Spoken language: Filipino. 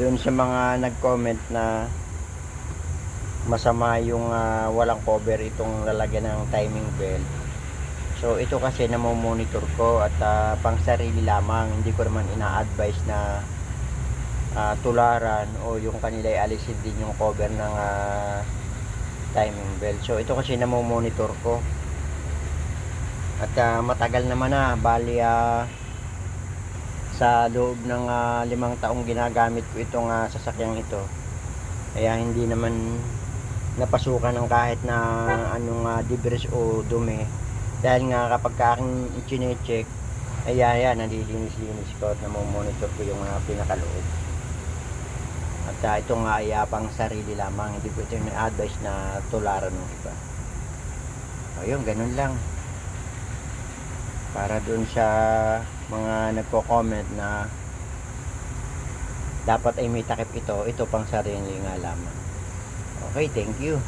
doon sa mga nag-comment na masama yung ah, walang cover itong lalagyan ng timing belt. So ito kasi namomonitor ko at ah, pang sarili lamang, hindi ko naman ina-advise na ah, tularan o yung kanila alisin din yung cover ng ah, timing belt. So ito kasi namomonitor ko. At ah, matagal naman na, bali ah, sa loob ng ah, limang taong ginagamit ko itong ah, sasakyang ito. Kaya hindi naman napasukan ng kahit na anong uh, debris o dumi. Dahil nga kapag ka aking chine-check, ay yan, nalilinis-linis ko at namomonitor ko yung mga pinakaloob. At ah, ito nga ay ah, pang sarili lamang, hindi ko ito na-advise na tularan ng iba. O yun, ganun lang. Para dun sa mga nagko-comment na dapat ay may takip ito, ito pang sarili nga lamang. Okay, thank you.